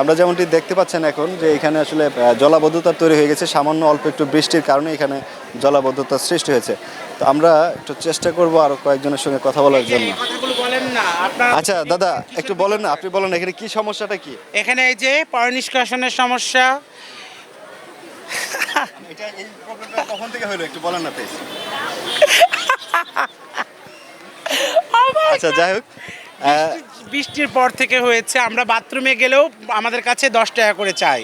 আমরা যেমনটি দেখতে পাচ্ছেন এখন যে এখানে আসলে জলাবদ্ধতা তৈরি হয়ে গেছে। সামান্য অল্প একটু বৃষ্টির কারণে এখানে জলাবদ্ধতা সৃষ্টি হয়েছে। তো আমরা একটু চেষ্টা করব আরও কয়েকজনের সঙ্গে কথা বলার জন্য। বলেন না আচ্ছা দাদা একটু বলেন না আপনি বলেন এখানে কি সমস্যাটা কি? এখানে এই যে পয় নিষ্কাশনের সমস্যা। এটা এই প্রবলেমটা কখন থেকে হলো? একটু বলেন না প্লিজ আচ্ছা যাই হোক। বৃষ্টির পর থেকে হয়েছে আমরা বাথরুমে গেলেও আমাদের কাছে দশ টাকা করে চাই।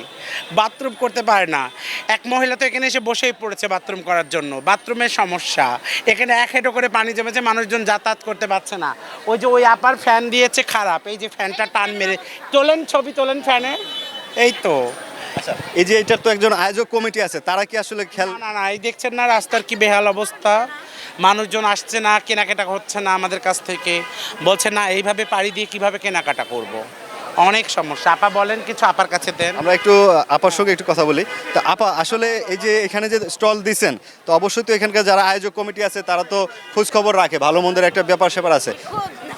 বাথরুম করতে পারে না। এক মহিলা তো এখানে এসে বসেই পড়েছে বাথরুম করার জন্য। বাথরুমের সমস্যা। এখানে এক হেঁটো করে পানি জমেছে মানুষজন যাতায়াত করতে পারছে না। ওই যে ওই আপার ফ্যান দিয়েছে খারাপ। এই যে ফ্যানটা টান মেরে তোলেন ছবি তোলেন ফ্যানে। এই তো। আচ্ছা এই যে এটার তো একজন আয়োজক কমিটি আছে তারা কি আসলে খেয়াল না না না এই দেখছেন না রাস্তার কি বেহাল অবস্থা। মানুষজন আসছে না, কেনাকাটা হচ্ছে না আমাদের কাছ থেকে। বলছে, না, এইভাবে পাড়ি দিয়ে কীভাবে কেনাকাটা করব। অনেক সমস্যা। আপা বলেন কিছু, আপার কাছে দেন। আমরা একটু, আপার সঙ্গে একটু কথা বলি। তো আপা, আসলে এই যে এখানে যে স্টল দিচ্ছেন তো অবশ্যই তো এখানকার যারা আয়োজক কমিটি আছে, তারা তো খোঁজ খবর রাখে, ভালো মন্দের একটা ব্যাপার স্যাপার আছে।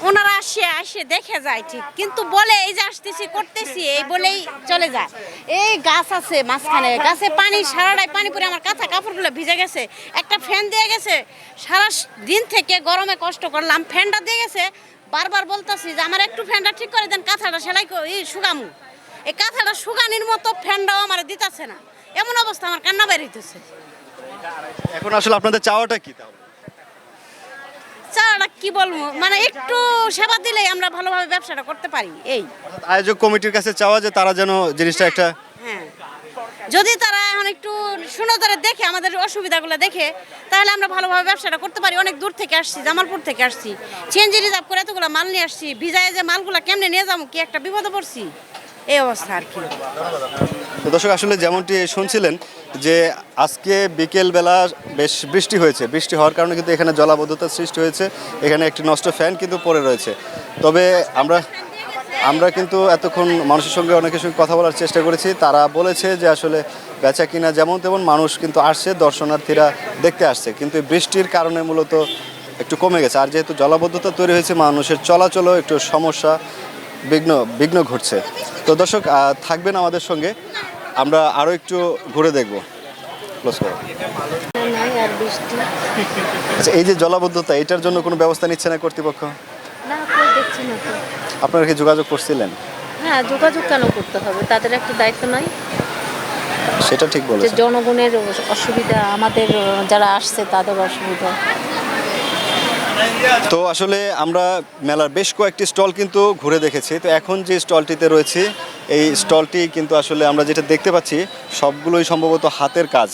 ওনারা আসে আসে, দেখে যায় ঠিক। কিন্তু বলে, এই যে আসতেছি, করতেছি। এই বলেই চলে যায়। এই গাছ আছে মাঝখানে। গাছে পানি, সারাটাই পানি পরে আমার কাঁথা কাপড়গুলো ভিজে গেছে। একটা ফ্যান দিয়ে গেছে। সারা দিন থেকে গরমে কষ্ট করলাম। ফ্যানটা দিয়ে গেছে। বারবার বলতাছি যে, আমার একটু ফ্যানটা ঠিক করে দেন, কাঁথাটা সেলাই শুকামু। এই কাঁথাটা শুকানির মতো ফ্যানটাও আমার দিতেছে না। এমন অবস্থা আমার কান্না বের হইতেছে। এখন আসলে আপনাদের চাওয়াটা কি তাহলে? চাটা কি বলব? মানে একটু সেবা দিলেই আমরা ভালোভাবে ব্যবসাটা করতে পারি এই। আয়োজক কমিটির কাছে চাওয়া যে তারা যেন জিনিসটা একটা হ্যাঁ। যদি তারা এখন একটু সুনজরে দেখে আমাদের অসুবিধাগুলো দেখে তাহলে আমরা ভালোভাবে ব্যবসাটা করতে পারি। অনেক দূর থেকে আসছি জামালপুর থেকে আসছি। সিএনজি রিজার্ভ করে এতগুলো মাল নিয়ে আসছি। ভিজায় যে মালগুলো কেমনে নিয়ে যাব কি একটা বিপদে পড়ছি? এই অবস্থা আর কি। দর্শক, আসলে যেমনটি শুনছিলেন যে আজকে বিকেল বেলা বেশ বৃষ্টি হয়েছে। বৃষ্টি হওয়ার কারণে কিন্তু এখানে জলাবদ্ধতার সৃষ্টি হয়েছে। এখানে একটি নষ্ট ফ্যান কিন্তু পড়ে রয়েছে। তবে আমরা আমরা কিন্তু এতক্ষণ মানুষের সঙ্গে অনেকের সঙ্গে কথা বলার চেষ্টা করেছি। তারা বলেছে যে আসলে বেচা কিনা যেমন তেমন মানুষ কিন্তু আসছে, দর্শনার্থীরা দেখতে আসছে। কিন্তু বৃষ্টির কারণে মূলত একটু কমে গেছে। আর যেহেতু জলাবদ্ধতা তৈরি হয়েছে, মানুষের চলাচলও একটু সমস্যা বিঘ্ন বিঘ্ন ঘটছে। তো দর্শক থাকবেন আমাদের সঙ্গে। আমরা আরও একটু ঘুরে দেখব। ক্লোজ করো। আচ্ছা এই যে জলাবদ্ধতা এটার জন্য কোনো ব্যবস্থা নিচ্ছে না কর্তৃপক্ষ? আপনারা কি যোগাযোগ করছিলেন? হ্যাঁ যোগাযোগ কেন করতে হবে? তাদের একটা দায়িত্ব নয় সেটা ঠিক বলেছেন। জনগণের অসুবিধা আমাদের যারা আসছে তাদের অসুবিধা। তো আসলে আমরা মেলার বেশ কয়েকটি স্টল কিন্তু ঘুরে দেখেছি। তো এখন যে স্টলটিতে রয়েছে, এই স্টলটি কিন্তু আসলে আমরা যেটা দেখতে পাচ্ছি, সবগুলোই সম্ভবত হাতের কাজ।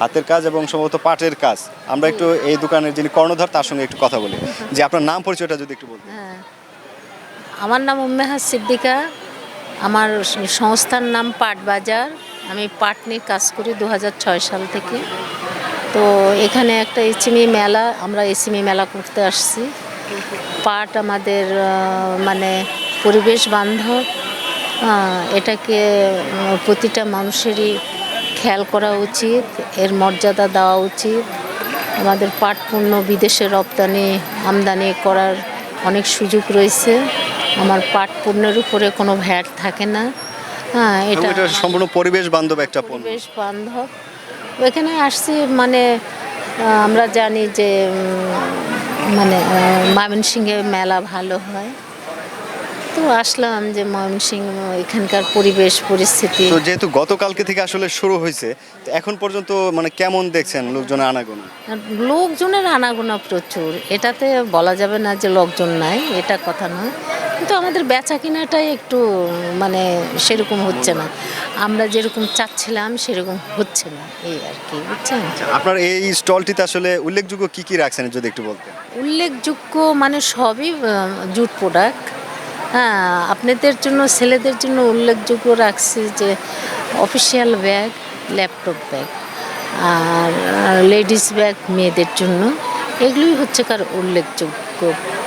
হাতের কাজ এবং সম্ভবত পাটের কাজ। আমরা একটু এই দোকানের যিনি কর্ণধার, তার সঙ্গে একটু কথা বলি। যে আপনার নাম, পরিচয়টা যদি একটু বলতেন। হ্যাঁ। আমার নাম উম্মেহা সিদ্দিকা। আমার সংস্থার নাম পাট বাজার। আমি পাট নিয়ে কাজ করি দু হাজার ছয় সাল থেকে। তো এখানে একটা এসিমি মেলা আমরা এসিমি মেলা করতে আসছি। পাট আমাদের মানে পরিবেশ বান্ধব এটাকে প্রতিটা মানুষেরই খেয়াল করা উচিত এর মর্যাদা দেওয়া উচিত। আমাদের পাট পণ্য বিদেশে রপ্তানি আমদানি করার অনেক সুযোগ রয়েছে। আমার পাট পণ্যের উপরে কোনো ভ্যাট থাকে না। হ্যাঁ এটা সম্পূর্ণ পরিবেশ বান্ধব একটা পরিবেশ বান্ধব। এখানে আসছি মানে আমরা জানি যে মানে ময়মনসিংহে মেলা ভালো হয়। তো আসলাম যে ময়মনসিংহ এখানকার পরিবেশ পরিস্থিতি। তো যেহেতু গতকালকে থেকে আসলে শুরু হয়েছে তো এখন পর্যন্ত মানে কেমন দেখছেন লোকজনের আনাগোনা? লোকজনের আনাগোনা প্রচুর। এটাতে বলা যাবে না যে লোকজন নাই এটা কথা নয়। কিন্তু আমাদের বেচা কিনাটাই একটু মানে সেরকম হচ্ছে না। আমরা যেরকম চাচ্ছিলাম সেরকম হচ্ছে না এই আর কি বুঝছেন? আপনার এই স্টলটিতে আসলে উল্লেখযোগ্য কি কি রাখছেন যদি একটু বলতেন? উল্লেখযোগ্য মানে সবই জুট প্রোডাক্ট। হ্যাঁ আপনাদের জন্য ছেলেদের জন্য উল্লেখযোগ্য রাখছি যে অফিসিয়াল ব্যাগ ল্যাপটপ ব্যাগ আর লেডিস ব্যাগ মেয়েদের জন্য। এগুলোই হচ্ছে কার উল্লেখযোগ্য।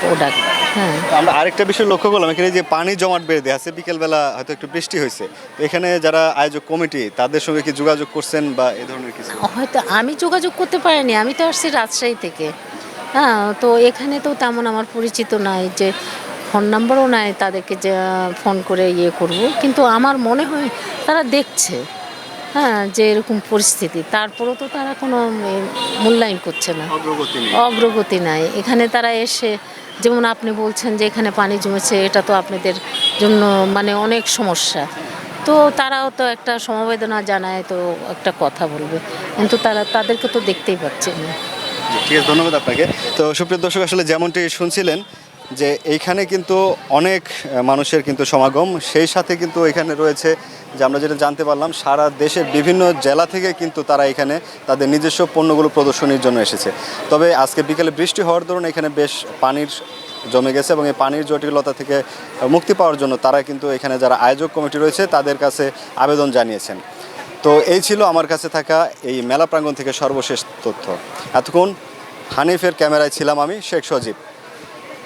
প্রোডাক্ট হ্যাঁ। আমরা আরেকটা বিষয় লক্ষ্য করলাম এখানে যে পানি জমাট বেঁধে আছে বিকেলবেলা হয়তো একটু বৃষ্টি হয়েছে। তো এখানে যারা আয়োজক কমিটি তাদের সঙ্গে কি যোগাযোগ করছেন বা এ ধরনের কিছু? হয়তো আমি যোগাযোগ করতে পারিনি আমি তো আসছি রাজশাহী থেকে। হ্যাঁ তো এখানে তো তেমন আমার পরিচিত নাই যে ফোন নাম্বারও নাই তাদেরকে যে ফোন করে ইয়ে করব। কিন্তু আমার মনে হয় তারা দেখছে। হ্যাঁ যে এরকম পরিস্থিতি। তারপরেও তো তারা কোনো মূল্যায়ন করছে না। অগ্রগতি নাই। এখানে তারা এসে যেমন আপনি বলছেন যে এখানে পানি জমেছে এটা তো আপনাদের জন্য মানে অনেক সমস্যা। তো তারাও তো একটা সমবেদনা জানায় তো একটা কথা বলবে। কিন্তু তারা তাদেরকে তো দেখতেই পাচ্ছে না। ঠিক আছে ধন্যবাদ আপনাকে। তো সুপ্রিয় দর্শক আসলে যেমনটি শুনছিলেন যে এইখানে কিন্তু অনেক মানুষের কিন্তু সমাগম। সেই সাথে কিন্তু এখানে রয়েছে, যে আমরা যেটা জানতে পারলাম, সারা দেশের বিভিন্ন জেলা থেকে কিন্তু তারা এখানে তাদের নিজস্ব পণ্যগুলো প্রদর্শনীর জন্য এসেছে। তবে আজকে বিকেলে বৃষ্টি হওয়ার দরুন এখানে বেশ পানির জমে গেছে এবং এই পানির জটিলতা থেকে মুক্তি পাওয়ার জন্য তারা কিন্তু এখানে যারা আয়োজক কমিটি রয়েছে, তাদের কাছে আবেদন জানিয়েছেন। তো এই ছিল আমার কাছে থাকা এই মেলা প্রাঙ্গণ থেকে সর্বশেষ তথ্য। এতক্ষণ হানিফের ক্যামেরায় ছিলাম আমি, শেখ সজীব।